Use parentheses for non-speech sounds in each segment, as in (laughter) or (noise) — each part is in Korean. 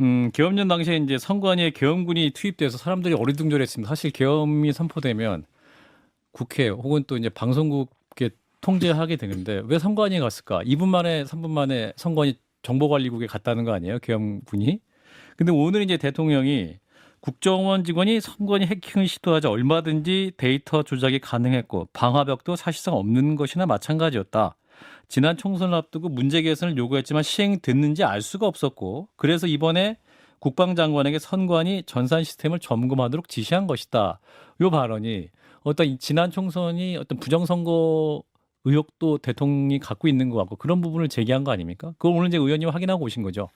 음, 계엄령 당시에 이제 선관위에 계엄군이 투입돼서 사람들이 어리둥절했습니다. 사실 계엄이 선포되면 국회 혹은 또 이제 방송국에 통제하게 되는데 왜 선관위에 갔을까? 2분 만에 3분 만에 선관위 정보관리국에 갔다는 거 아니에요? 계엄군이. 근데 오늘 이제 대통령이 국정원 직원이 선관위 해킹을 시도하자 얼마든지 데이터 조작이 가능했고 방화벽도 사실상 없는 것이나 마찬가지였다. 지난 총선을 앞두고 문제 개선을 요구했지만 시행됐는지 알 수가 없었고 그래서 이번에 국방장관에게 선관위 전산 시스템을 점검하도록 지시한 것이다. 요 발언이 어떤 이 지난 총선이 어떤 부정선거 의혹도 대통령이 갖고 있는 것 같고 그런 부분을 제기한 거 아닙니까? 그걸 오늘 이제 의원님 확인하고 오신 거죠.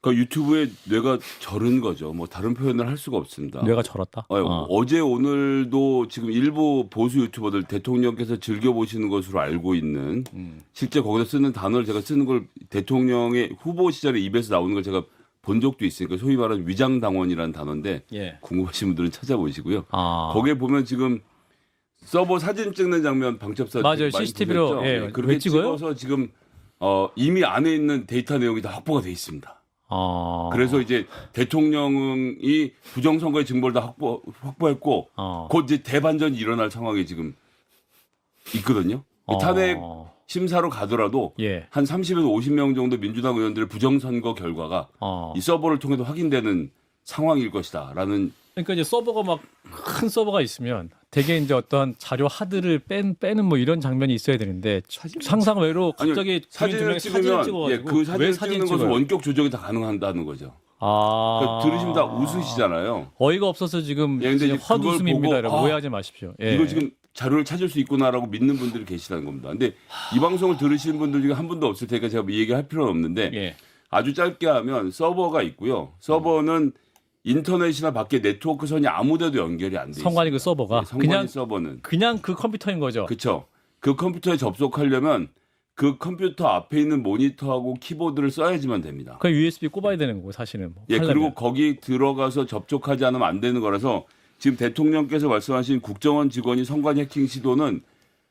그러니까 유튜브에 뇌가 절은 거죠. 뭐 다른 표현을 할 수가 없습니다. 뇌가 절었다. 어, 어. 어제 오늘도 지금 일부 보수 유튜버들 대통령께서 즐겨 보시는 것으로 알고 있는 음. 실제 거기서 쓰는 단어를 제가 쓰는 걸 대통령의 후보 시절에 입에서 나오는 걸 제가 본 적도 있으니까 소위 말하는 위장 당원이라는 단어인데 예. 궁금하신 분들은 찾아보시고요. 아. 거기에 보면 지금 서버 사진 찍는 장면 방첩사 맞아요. 많이 CCTV 로, 보셨죠? 예. 네, 그렇게 왜 찍어요? 찍어서 지금 어, 이미 안에 있는 데이터 내용이 다 확보가 돼 있습니다. 아. 그래서 이제 대통령이 부정선거의 증거를 다 확보, 확보했고 어. 곧 이제 대반전이 일어날 상황이 지금 있거든요. 어. 탄핵 심사로 가더라도 예. 한 30에서 50명 정도 민주당 의원들의 부정선거 결과가 어. 이 서버를 통해서 확인되는 상황일 것이다라는 그러니까 이제 서버가 막 큰 서버가 있으면 대개 이제 어떤 자료 하드를 뺀 빼는 뭐 이런 장면이 있어야 되는데 상상 외로 갑자기 사진을 사진을 찍으면 찍어가지고 예, 그왜 사진을 사진 찍는 것은 찍어요? 원격 조정이 다 가능한다는 거죠. 아 그러니까 들으시면 다 웃으시잖아요. 어이가 없어서 지금 예, 근데 헛웃음입니다. 여러분 아, 오해하지 마십시오. 예. 이거 지금 자료를 찾을 수 있구나라고 믿는 분들이 계시다는 겁니다. 근데 이 방송을 들으시는 분들 중에 한 분도 없을 테니까 제가 뭐 얘기할 필요는 없는데 예. 아주 짧게 하면 서버가 있고요. 서버는 인터넷이나 밖에 네트워크 선이 아무데도 연결이 안 돼. 성관이 그 서버가 성관이 그냥 서버는 그냥 그 컴퓨터인 거죠. 그렇죠. 그 컴퓨터에 접속하려면 그 컴퓨터 앞에 있는 모니터하고 키보드를 써야지만 됩니다. 그 USB 꼽아야 되는 거고 사실은. 뭐 예, 하려면. 그리고 거기 들어가서 접촉하지 않으면 안 되는 거라서 지금 대통령께서 말씀하신 국정원 직원이 선관 해킹 시도는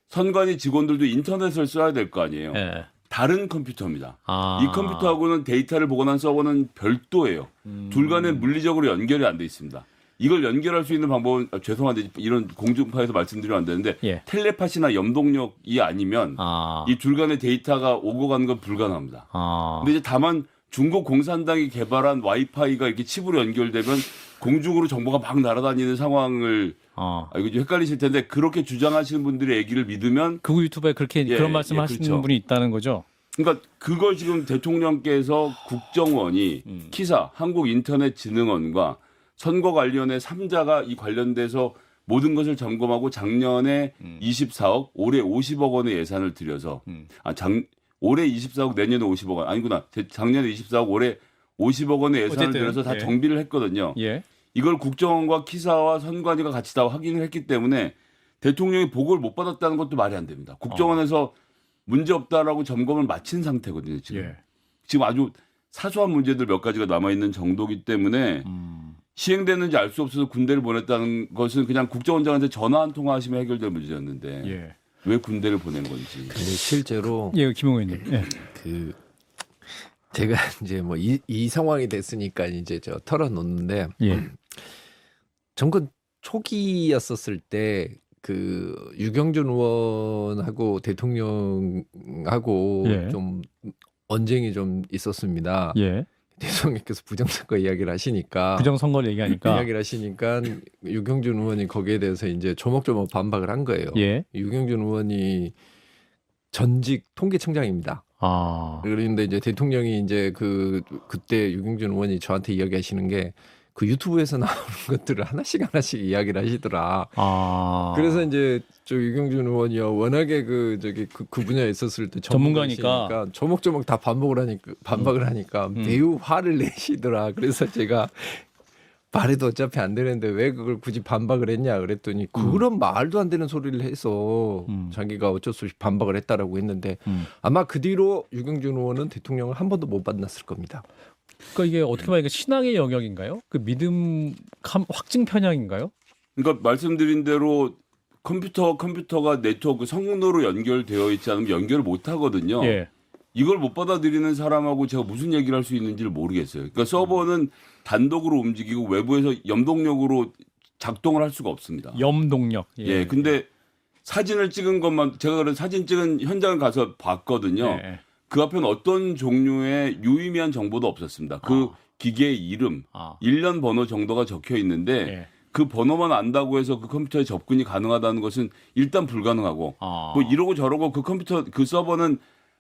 선관위 직원들도 인터넷을 써야 될 거 아니에요. 예. 다른 컴퓨터입니다. 아. 이 컴퓨터하고는 데이터를 보관한 서버는 별도예요. 음. 둘 간에 물리적으로 연결이 안 돼 있습니다. 이걸 연결할 수 있는 방법은 아, 죄송한데 이런 공중파에서 말씀드리면 안 되는데 예. 텔레파시나 염동력이 아니면 아. 이 둘 간의 데이터가 오고 가는 건 불가능합니다. 아. 근데 이제 다만 중국 공산당이 개발한 와이파이가 이렇게 칩으로 연결되면 공중으로 정보가 막 날아다니는 상황을 어. 아, 이거 좀 헷갈리실 텐데 그렇게 주장하시는 분들의 얘기를 믿으면 그 유튜브에 그렇게 예, 그런 예, 말씀하시는 그렇죠. 분이 있다는 거죠. 그러니까 그걸 지금 대통령께서 국정원이 음. 키사 한국인터넷진흥원과 선거관리위원회 3자가 이 관련돼서 모든 것을 점검하고 작년에 24억 올해 50억 원의 예산을 들여서 음. 아, 작, 올해 24억 내년에 50억 원 아니구나 제- 작년에 24억 올해 50억 원의 예산을 어쨌든, 들여서 다 예. 정비를 했거든요. 예. 이걸 국정원과 키사와 선관위가 같이 다 확인을 했기 때문에 대통령이 보고를 못 받았다는 것도 말이 안 됩니다. 국정원에서 문제 없다라고 점검을 마친 상태거든요. 지금 예. 지금 아주 사소한 문제들 몇 가지가 남아 있는 정도기 때문에 음. 시행되는지 알 수 없어서 군대를 보냈다는 것은 그냥 국정원장한테 전화 한 통화 하시면 해결될 문제였는데 예. 왜 군대를 보낸 건지. 근데 실제로 예, 김홍 의원님. 예. 그 제가 (laughs) 이제 뭐이 이 상황이 됐으니까 이제 저 털어놓는데 예. 정권 초기였었을 때 그 유경준 의원하고 대통령하고 예. 좀 언쟁이 좀 있었습니다. 예. (laughs) 대통령께서 부정선거 이야기를 하시니까 부정 선거를 얘기하니까 이야기를 하시니까 유경준 의원이 거기에 대해서 이제 조목조목 반박을 한 거예요. 예. 유경준 의원이 전직 통계청장입니다. 아. 그런데 이제 대통령이 이제 그 그때 유경준 의원이 저한테 이야기하시는 게 그 유튜브에서 (laughs) 나오는 것들을 하나씩 하나씩 이야기를 하시더라. 아. 그래서 이제 저 유경준 의원이요 워낙에 그 저기 그, 그 분야에 있었을 때 전문가니까. 조목조목 다 반복을 하니까 반박을 하니까 매우 화를 내시더라. 그래서 제가 말해도 어차피 안 되는데 왜 그걸 굳이 반박을 했냐 그랬더니 그런 말도 안 되는 소리를 해서 음. 자기가 어쩔 수 없이 반박을 했다라고 했는데 음. 아마 그 뒤로 유경준 의원은 대통령을 한 번도 못 만났을 겁니다. 그러니까 이게 어떻게 보면 이게 신앙의 영역인가요? 그 믿음 감- 확증 편향인가요? 그러니까 말씀드린 대로 컴퓨터 컴퓨터가 네트워크 성능으로 연결되어 있지 않으면 연결을 못 하거든요. 예. 이걸 못 받아들이는 사람하고 제가 무슨 얘기를 할 수 있는지를 모르겠어요. 그러니까 서버는 단독으로 움직이고 외부에서 염동력으로 작동을 할 수가 없습니다. 염동력. 예. 근데 사진을 찍은 것만 제가 그런 사진 찍은 현장을 가서 봤거든요. 예. 그 앞에는 어떤 종류의 유의미한 정보도 없었습니다. 그 기계의 이름, 아. 일련 번호 정도가 적혀 있는데 예. 그 번호만 안다고 해서 그 컴퓨터에 접근이 가능하다는 것은 일단 불가능하고 아. 뭐 이러고 저러고 그 컴퓨터 그 서버는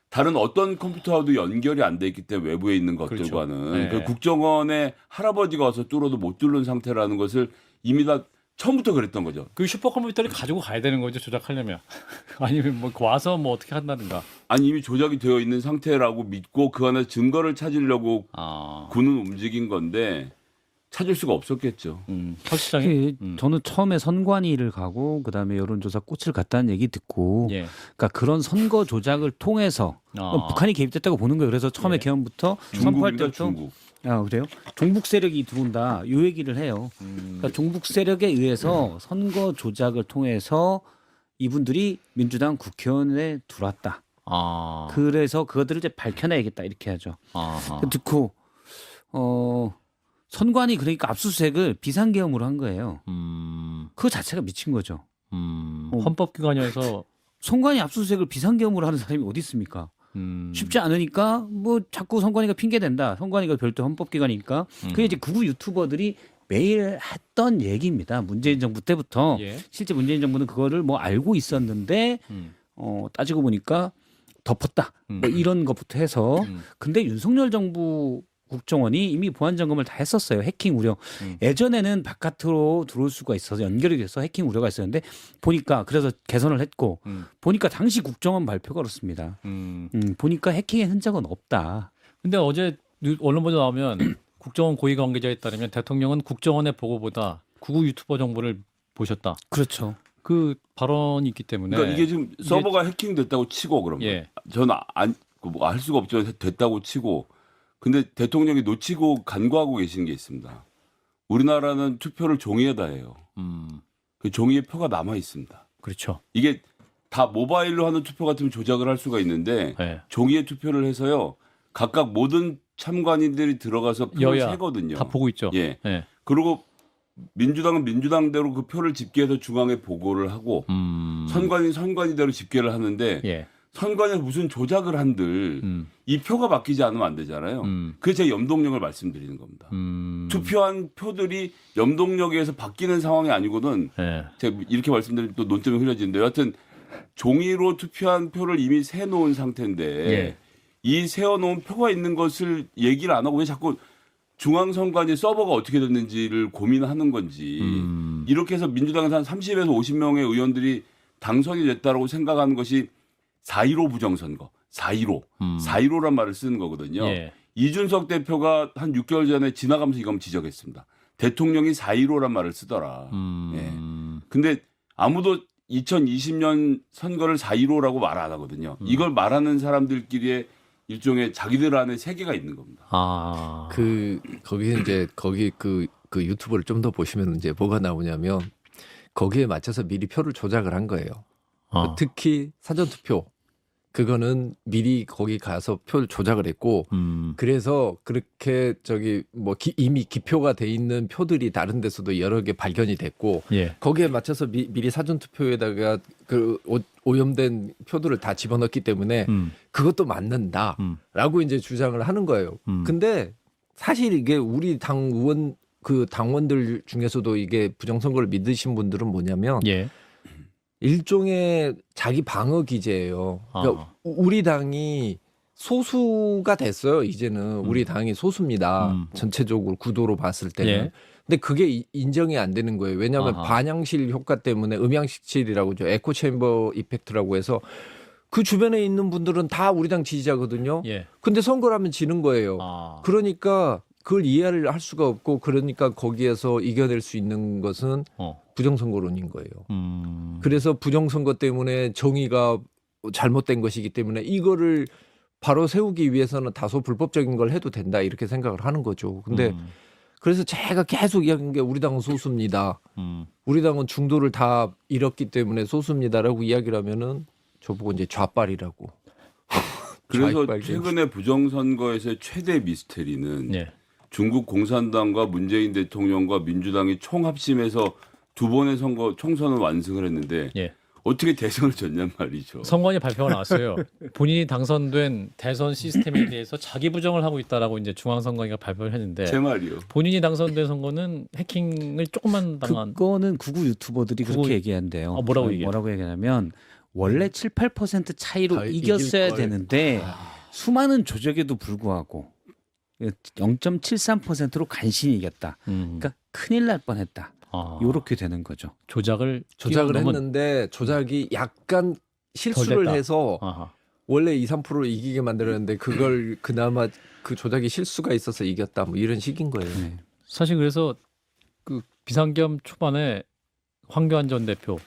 다른 어떤 컴퓨터와도 연결이 안 돼 있기 때문에 외부에 있는 것들과는 그렇죠. 네. 그 국정원의 할아버지가 와서 뚫어도 못 뚫는 상태라는 것을 이미 다 처음부터 그랬던 거죠. 그 슈퍼컴퓨터를 가지고 가야 되는 거죠 조작하려면 (laughs) 아니면 뭐 와서 뭐 어떻게 한다든가. 아니 이미 조작이 되어 있는 상태라고 믿고 그 안에 증거를 찾으려고 아. 군은 움직인 건데 찾을 수가 없었겠죠. 음. 확실하게. 특히 음. 저는 처음에 선관위를 가고 그다음에 여론조사 꽃을 갔다는 얘기 듣고 예. 그러니까 그런 선거 조작을 통해서 아. 어, 북한이 개입됐다고 보는 거예요. 그래서 처음에 예. 개헌부터 선포할 때부터 중국. 아 그래요? 종북 세력이 들어온다 이 얘기를 해요. 음. 그러니까 종북 세력에 의해서 선거 조작을 통해서 이분들이 민주당 국회의원에 들어왔다. 아. 그래서 그것들을 이제 밝혀내야겠다 이렇게 하죠. 아하. 그 듣고 어 선관위 그러니까 압수수색을 비상계엄으로 한 거예요. 음. 그 자체가 미친 거죠. 음. 어. 헌법기관에서 선관위 압수수색을 비상계엄으로 하는 사람이 어디 있습니까? 음. 쉽지 않으니까 뭐 자꾸 선관위가 핑계 댄다. 선관위가 별도 헌법기관이니까. 음. 그게 이제 극우 유튜버들이 매일 했던 얘기입니다. 문재인 정부 때부터 예. 실제 문재인 정부는 그거를 뭐 알고 있었는데 음. 어 따지고 보니까 덮었다. 음. 뭐 이런 것부터 해서 음. 근데 윤석열 정부 국정원이 이미 보안 점검을 다 했었어요. 해킹 우려. 음. 예전에는 바깥으로 들어올 수가 있어서 연결이 돼서 해킹 우려가 있었는데 보니까 그래서 개선을 했고 음. 보니까 당시 국정원 발표가 그렇습니다. 음. 음, 보니까 해킹의 흔적은 없다. 근데 어제 뉴- 언론 보도 나오면 (clears throat) 국정원 고위 관계자에 따르면 대통령은 국정원의 보고보다 구구 유튜버 정보를 보셨다. 그렇죠. 그 발언이 있기 때문에 그러니까 이게 지금 서버가 해킹됐다고 치고 그러면 예. 저는 안뭐할 수가 없지만 됐다고 치고 근데 대통령이 놓치고 간과하고 계신 게 있습니다. 우리나라는 투표를 종이에다 해요. 음. 그 종이에 표가 남아 있습니다. 그렇죠. 이게 다 모바일로 하는 투표 같으면 조작을 할 수가 있는데 예. 종이에 투표를 해서요. 각각 모든 참관인들이 들어가서 표를 세거든요. 다 보고 있죠. 예. 예. 그리고 민주당은 민주당대로 그 표를 집계해서 중앙에 보고를 하고 음. 선관위 선관위대로 집계를 하는데 예. 선관위에서 무슨 조작을 한들 음. 이 표가 바뀌지 않으면 안 되잖아요. 음. 그게 제 염동력을 말씀드리는 겁니다. 음. 투표한 표들이 염동력에 의해서 바뀌는 상황이 아니고는 예. 제가 이렇게 말씀드리면 또 논점이 흐려지는데 여하튼 종이로 투표한 표를 이미 세놓은 상태인데 예. 이 세워놓은 표가 있는 것을 얘기를 안 하고 왜 자꾸 중앙선관위 서버가 어떻게 됐는지를 고민하는 건지 음. 이렇게 해서 민주당에서 한 30에서 50명의 의원들이 당선이 됐다라고 생각하는 것이 4.15 부정선거, 4.15, 음. 4.15란 말을 쓰는 거거든요. 예. 이준석 대표가 한 6개월 전에 지나가면서 이거 한번 지적했습니다. 대통령이 4.15란 말을 쓰더라. 음. 근데 아무도 2020년 선거를 4.15라고 말 안 하거든요. 음. 이걸 말하는 사람들끼리의 일종의 자기들 안에 세계가 있는 겁니다. 아. 그 거기 이제 거기 그 그 유튜브를 좀 더 보시면 이제 뭐가 나오냐면 거기에 맞춰서 미리 표를 조작을 한 거예요. 아. 특히 사전 투표 그거는 미리 거기 가서 표를 조작을 했고 음. 그래서 그렇게 저기 뭐 기- 이미 기표가 돼 있는 표들이 다른 데서도 여러 개 발견이 됐고 예. 거기에 맞춰서 미, 리 사전 투표에다가 그 오, 오염된 표들을 다 집어넣기 때문에 음. 그것도 맞는다라고 음. 이제 주장을 하는 거예요. 음. 근데 사실 이게 우리 당 의원 그 당원들 중에서도 이게 부정선거를 믿으신 분들은 뭐냐면 예. 일종의 자기 방어 기제예요. 그러니까 아. 우- 우리 당이 소수가 됐어요. 이제는 우리 당이 소수입니다. 음. 전체적으로 구도로 봤을 때는. 예. 근데 그게 이- 인정이 안 되는 거예요. 왜냐하면 아하. 반향실 효과 때문에 음향실이라고 죠 에코 챔버 이펙트라고 해서 그 주변에 있는 분들은 다 우리 당 지지자거든요. 예. 근데 선거를 하면 지는 거예요. 아. 그러니까 그걸 이해를 할 수가 없고 그러니까 거기에서 이겨낼 수 있는 것은 어. 부정선거론인 거예요. 음. 그래서 부정선거 때문에 정의가 잘못된 것이기 때문에 이거를 바로 세우기 위해서는 다소 불법적인 걸 해도 된다 이렇게 생각을 하는 거죠. 근데 음. 그래서 제가 계속 이야기한 게 우리 당은 소수입니다. 음. 우리 당은 중도를 다 잃었기 때문에 소수입니다라고 이야기를 하면은 저보고 이제 좌빨이라고 (laughs) 그래서 최근에 부정선거에서의 최대 미스테리는 예. 중국 공산당과 문재인 대통령과 민주당이 총합심해서 두 번의 선거 총선을 완승을 했는데 예. 어떻게 대선을 졌냔 말이죠. 선관위 발표가 나왔어요. 본인이 당선된 대선 시스템에 대해서 자기 부정을 하고 있다라고 이제 중앙선관위가 발표를 했는데 제 말이요. 본인이 당선된 선거는 해킹을 조금만 당한 그거는 구구 유튜버들이 구구- 그렇게 얘기한대요. 어, 뭐라고 아니, 얘기해요? 뭐라고 얘기하냐면 원래 7, 8% 차이로 다 이겼어야. 되는데 수많은 조작에도 불구하고 0.73%로 간신히 이겼다. 음. 그러니까 큰일 날 뻔했다. 아, 요렇게 되는 거죠. 조작을 조작을 뛰어넘은- 했는데 조작이 약간 실수를 됐다. 해서 아하. 원래 2, 3%를 이기게 만들었는데 그걸 그나마 그 조작이 실수가 있어서 이겼다 뭐 이런 식인 거예요. 네. 사실 그래서 그 비상겸 초반에 황교안 전 대표,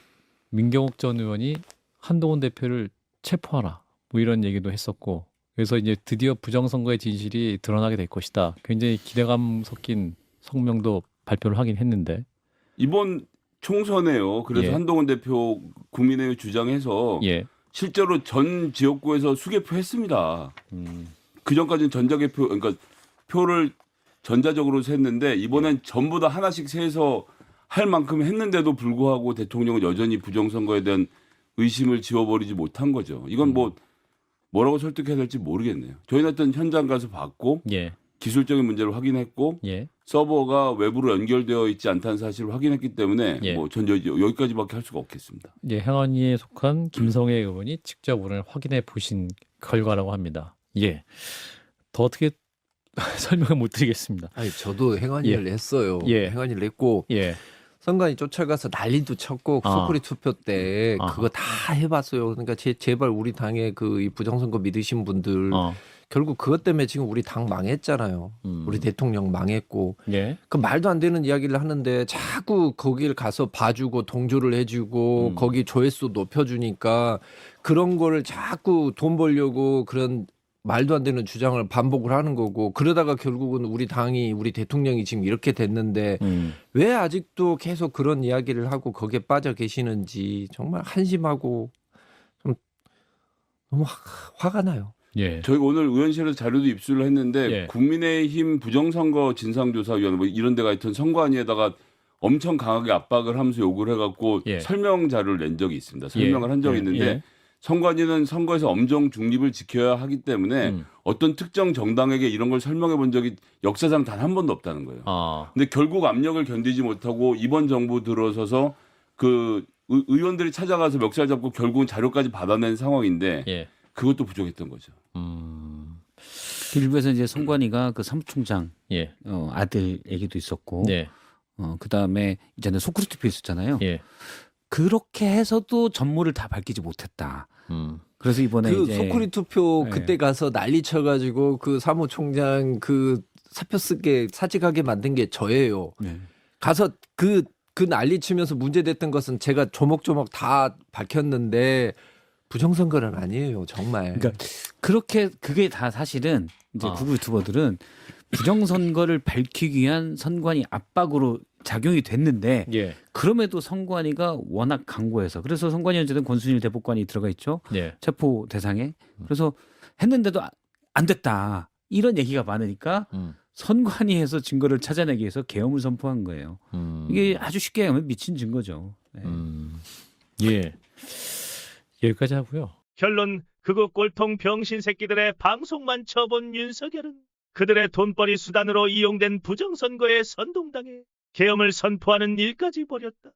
민경욱 전 의원이 한동훈 대표를 체포하라 뭐 이런 얘기도 했었고 그래서 이제 드디어 부정선거의 진실이 드러나게 될 것이다. 굉장히 기대감 섞인 성명도 발표를 하긴 했는데 이번 총선에요. 그래서 예. 한동훈 대표 국민의힘 주장해서 예. 실제로 전 지역구에서 수개표 했습니다. 음. 그 전까지는 전자개표, 그러니까 표를 전자적으로 셌는데 이번엔 전부 다 하나씩 세서 할 만큼 했는데도 불구하고 대통령은 여전히 부정선거에 대한 의심을 지워버리지 못한 거죠. 이건 뭐 뭐라고 설득해야 될지 모르겠네요. 저희는 하여튼 현장 가서 봤고 예. 기술적인 문제를 확인했고 예. 서버가 외부로 연결되어 있지 않다는 사실을 확인했기 때문에 예. 뭐전 여기까지밖에 할 수가 없겠습니다. 예, 행안위에 속한 김성애 의원이 직접 오늘 확인해 보신 결과라고 합니다. 예. 더 어떻게 (laughs) 설명을 못 드리겠습니다. 아니 저도 행안위를 했어요. 예. 행안위를 했고 예. 선관위 쫓아가서 난리도 쳤고 아. 소쿠리 투표 때 아하. 그거 다 해봤어요. 그러니까 제, 제발 우리 당의 그 이 부정선거 믿으신 분들 어. 결국 그것 때문에 지금 우리 당 망했잖아요. 음. 우리 대통령 망했고 예. 그 말도 안 되는 이야기를 하는데 자꾸 거길 가서 봐주고 동조를 해주고 음. 거기 조회수 높여주니까 그런 거를 자꾸 돈 벌려고 그런 말도 안 되는 주장을 반복을 하는 거고 그러다가 결국은 우리 당이 우리 대통령이 지금 이렇게 됐는데 음. 왜 아직도 계속 그런 이야기를 하고 거기에 빠져 계시는지 정말 한심하고 좀 너무 화, 화가 나요. 예. 저희가 오늘 의원실에서 자료도 입수를 했는데 예. 국민의힘 부정선거 진상조사위원 뭐 이런 데가 하여튼 선관위에다가 엄청 강하게 압박을 하면서 요구를 해갖고 예. 설명 자료를 낸 적이 있습니다. 설명을 예. 한 적이 예. 있는데 예. 선관위는 선거에서 엄정 중립을 지켜야 하기 때문에 음. 어떤 특정 정당에게 이런 걸 설명해 본 적이 역사상 단 한 번도 없다는 거예요. 아. 근데 결국 압력을 견디지 못하고 이번 정부 들어서서 그 의- 의원들이 찾아가서 멱살 잡고 결국은 자료까지 받아낸 상황인데 예. 그것도 부족했던 거죠. 음. 일부에서 이제 송관이가 그 사무총장 예. 어, 아들 얘기도 있었고, 네. 어, 그 다음에 이제는 소크리 투표 있었잖아요. 예. 그렇게 해서도 전모를 다 밝히지 못했다. 음. 그래서 이번에 그 소쿠리 투표 네. 그때 가서 난리 쳐가지고 그 사무총장 그 사표 쓰게 사직하게 만든 게 저예요. 네. 가서 그, 그 난리 치면서 문제됐던 것은 제가 조목조목 다 밝혔는데 부정선거는 아니에요, 정말. 그러니까 그렇게 그게 다 사실은 이제 아. 구구 유튜버들은 부정선거를 밝히기 위한 선관위 압박으로 작용이 됐는데 예. 그럼에도 선관위가 워낙 강고해서 그래서 선관위 어쨌든 권순일 대법관이 들어가 있죠 예. 체포 대상에 그래서 했는데도 아- 안 됐다 이런 얘기가 많으니까 음. 선관위에서 증거를 찾아내기 위해서 계엄을 선포한 거예요 음. 이게 아주 쉽게 하면 미친 증거죠 네. 음. 예. 여기까지 하고요. 결론 그거 꼴통 병신 새끼들의 방송만 쳐본 윤석열은 그들의 돈벌이 수단으로 이용된 부정선거에 선동당해 계엄을 선포하는 일까지 벌였다.